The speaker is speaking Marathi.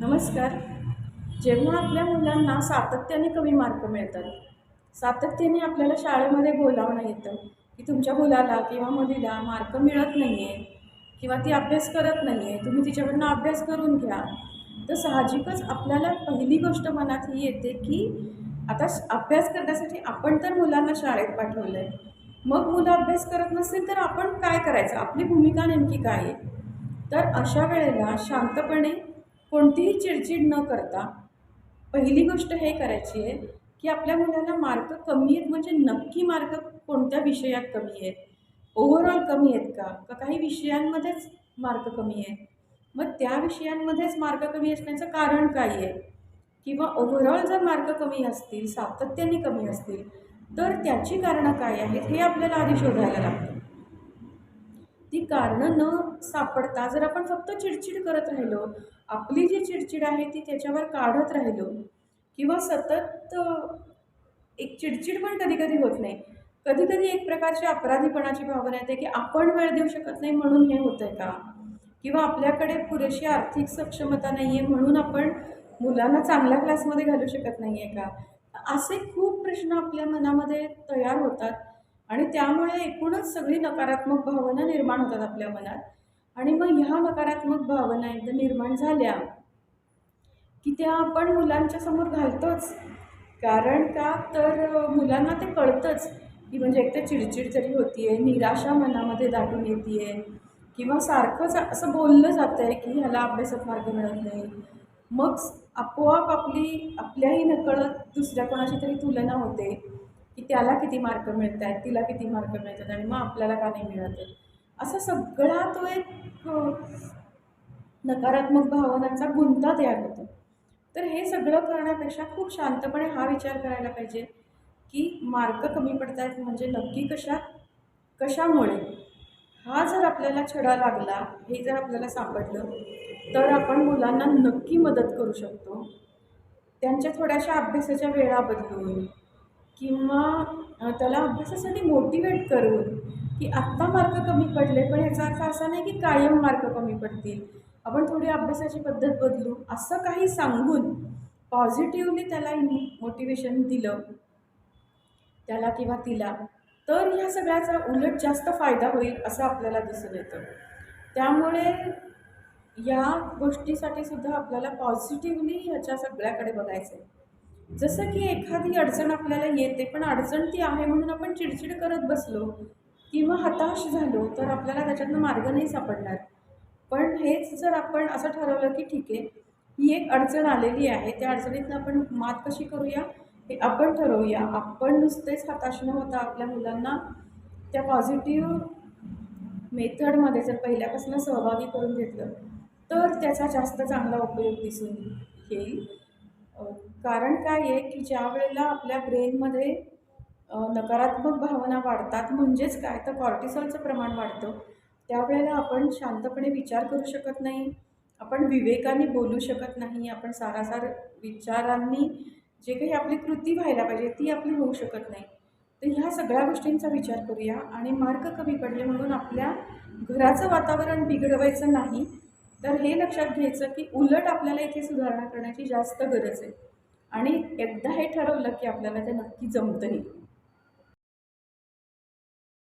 नमस्कार. जेव्हा आपल्या मुलांना सातत्याने कमी मार्क मिळतात सातत्याने आपल्याला शाळेमध्ये बोलावणं येतं की तुमच्या मुलाला किंवा मुलीला मार्क मिळत नाही आहे किंवा ती अभ्यास करत नाही आहे तुम्ही तिच्याकडनं अभ्यास करून घ्या तर साहजिकच आपल्याला पहिली गोष्ट मनात ही येते की आता श- अभ्यास करण्यासाठी आपण तर मुलांना शाळेत पाठवलं आहे मग मुलं अभ्यास करत नसतील तर आपण काय करायचं? आपली भूमिका नेमकी काय आहे? तर अशा वेळेला शांतपणे कोणतीही चिडचिड न करता पहिली गोष्ट हे करायची आहे की आपल्या मुलाला मार्क कमी आहेत म्हणजे नक्की मार्क कोणत्या विषयात कमी आहेत? ओव्हरऑल कमी आहेत का? का काही विषयांमध्येच मार्क कमी आहेत? मग त्या विषयांमध्येच मार्क कमी असण्याचं कारण काय आहे? किंवा ओव्हरऑल जर मार्क कमी असतील सातत्याने कमी असतील तर त्याची कारणं काय आहेत हे आपल्याला आधी शोधायला लागतं. ती कारणं न सापडता जर आपण फक्त चिडचिड करत राहिलो आपली जी चिडचिड आहे ती त्याच्यावर काढत राहिलो किंवा सतत एक चिडचिड पण कधी कधी होत नाही. कधी कधी एक प्रकारची अपराधीपणाची भावना येते की आपण वेळ देऊ शकत नाही म्हणून हे होतं आहे का? किंवा आपल्याकडे पुरेशी आर्थिक सक्षमता नाही आहे म्हणून आपण मुलांना चांगल्या क्लासमध्ये घालू शकत नाही आहे का? असे खूप प्रश्न आपल्या मनामध्ये तयार होतात. आणि त्यामुळे एकूणच सगळी नकारात्मक भावना निर्माण होतात आपल्या मनात. आणि मग ह्या नकारात्मक भावना एकदा निर्माण झाल्या की त्या आपण मुलांच्या समोर घालतोच. कारण का? तर मुलांना ते कळतंच की म्हणजे एक तर चिडचिड तरी होती आहे निराशा मनामध्ये दाटून येते आहे किंवा सारखंच असं बोललं जातं आहे की ह्याला अभ्यासात मार्ग मिळत नाही. मग आपोआप आपली आपल्याही नकळत दुसऱ्या कोणाशी तरी तुलना होते. की त्याला किती मार्क मिळत आहेत तिला किती मार्क मिळतात आणि मग आपल्याला का नाही मिळत आहे? असा सगळा तो एक हो, नकारात्मक भावनांचा गुंता तयार होतो. तर हे सगळं करण्यापेक्षा खूप शांतपणे हा विचार करायला पाहिजे की मार्क कमी पडत आहेत म्हणजे नक्की कशात कशामुळे? हा जर आपल्याला छडा लागला हे जर आपल्याला सापडलं तर आपण मुलांना नक्की मदत करू शकतो. त्यांच्या थोड्याशा अभ्यासाच्या वेळा बदलून किंवा त्याला अभ्यासासाठी मोटिवेट करून की आत्ता मार्क कमी पडले पण याचा अर्थ असा नाही की कायम मार्क कमी पडतील. आपण थोडी अभ्यासाची पद्धत बदलू असं काही सांगून पॉझिटिव्हली त्याला मोटिवेशन दिलं. त्याला किंवा तिला. तर ह्या सगळ्याचा उलट जास्त फायदा होईल असं आपल्याला दिसून येतं. त्यामुळे या गोष्टीसाठी सुद्धा आपल्याला पॉझिटिव्हली ह्याच्या सगळ्याकडे बघायचं आहे जसं की एखादी अडचण आपल्याला येते पण अडचण ती आहे म्हणून आपण चिडचिड करत बसलो किंवा हताश झालो तर आपल्याला त्याच्यातनं मार्ग नाही सापडणार. पण हेच जर आपण असं ठरवलं की ठीक आहे ही एक अडचण आलेली आहे त्या अडचणीतनं आपण मात कशी करूया? हे आपण ठरवूया. आपण नुसतेच हताश न होता आपल्या मुलांना त्या पॉझिटिव्ह मेथडमध्ये जर पहिल्यापासून सहभागी करून घेतलं तर त्याचा जास्त चांगला उपयोग दिसून येईल. कारण काय आहे की ज्या वेळेला आपल्या ब्रेनमध्ये नकारात्मक भावना वाढतात म्हणजेच काय? तर कॉर्टिसॉलचं प्रमाण वाढतं. त्यावेळेला आपण शांतपणे विचार करू शकत नाही आपण विवेकाने बोलू शकत नाही आपण सारासार विचारांनी जे काही आपली कृती व्हायला पाहिजे ती आपली होऊ शकत नाही. तर ह्या सगळ्या गोष्टींचा विचार करूया आणि मार्क कमी पडले म्हणून आपल्या घराचं वातावरण बिघडवायचं नाही. तर हे लक्षात घ्यायचं की उलट आपल्याला इथे सुधारणा करण्याची जास्त गरज आहे. आणि एकदा हे ठरवलं की आपल्याला ते नक्की जमतंही